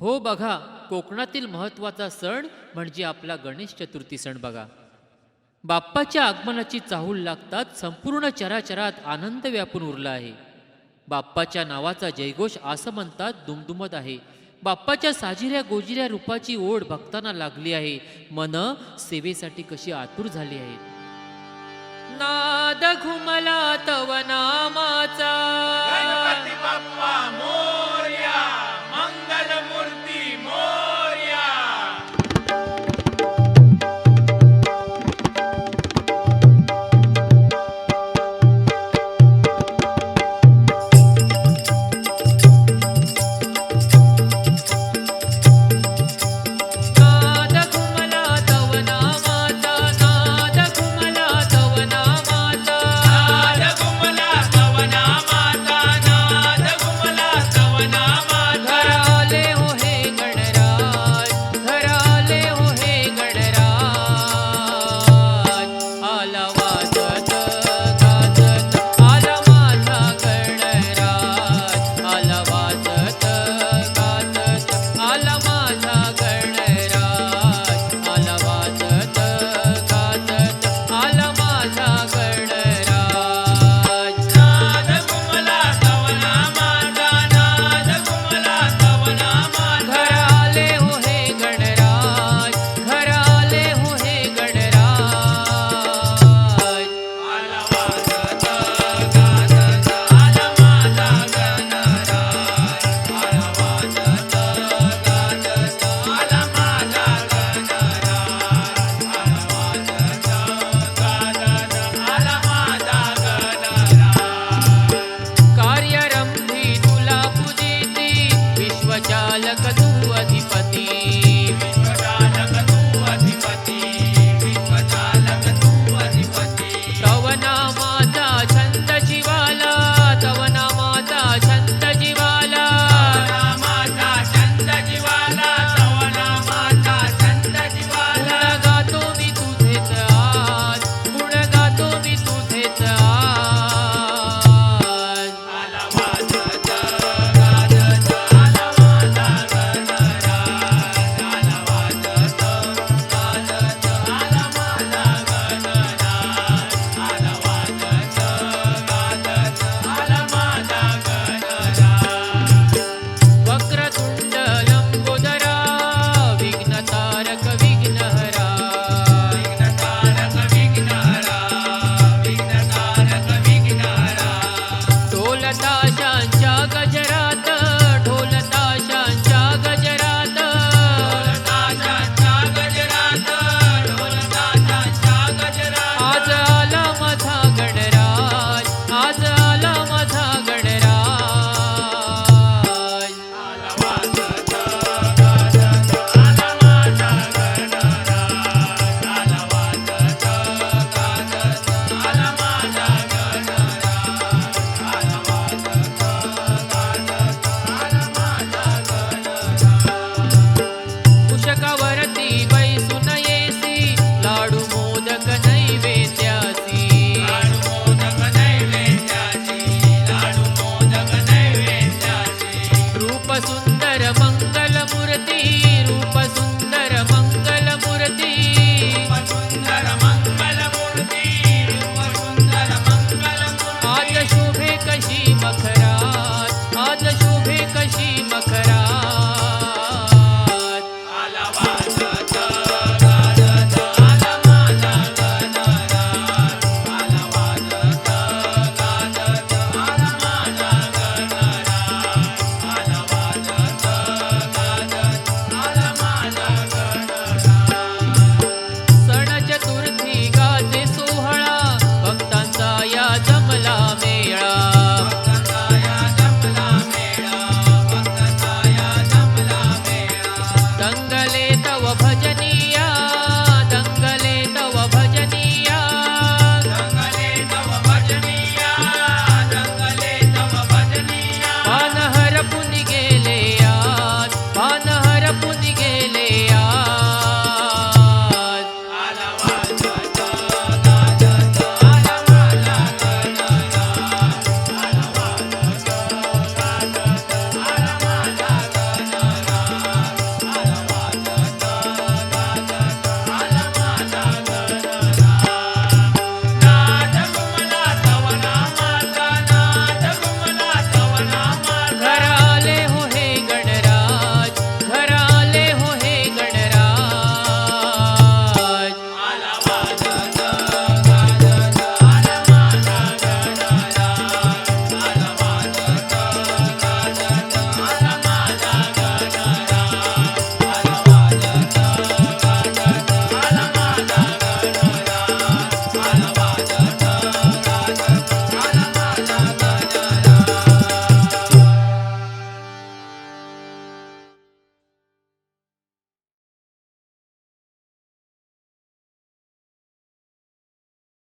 हो बघा कोकणातील महत्त्वाचा सण म्हणजे आपला गणेश चतुर्थी सण बघा. बाप्पाच्या आगमनाची चाहूल लागतात संपूर्ण चराचरात आनंद व्यापून उरला आहे. बाप्पाच्या नावाचा जयघोष असं म्हणतात दुमदुमत आहे. बाप्पाच्या साजिऱ्या गोजिऱ्या रूपाची ओढ भक्तांना लागली आहे. मन सेवेसाठी कशी आतुर झाली आहे. नाद घुमला तव नामाचा. चालक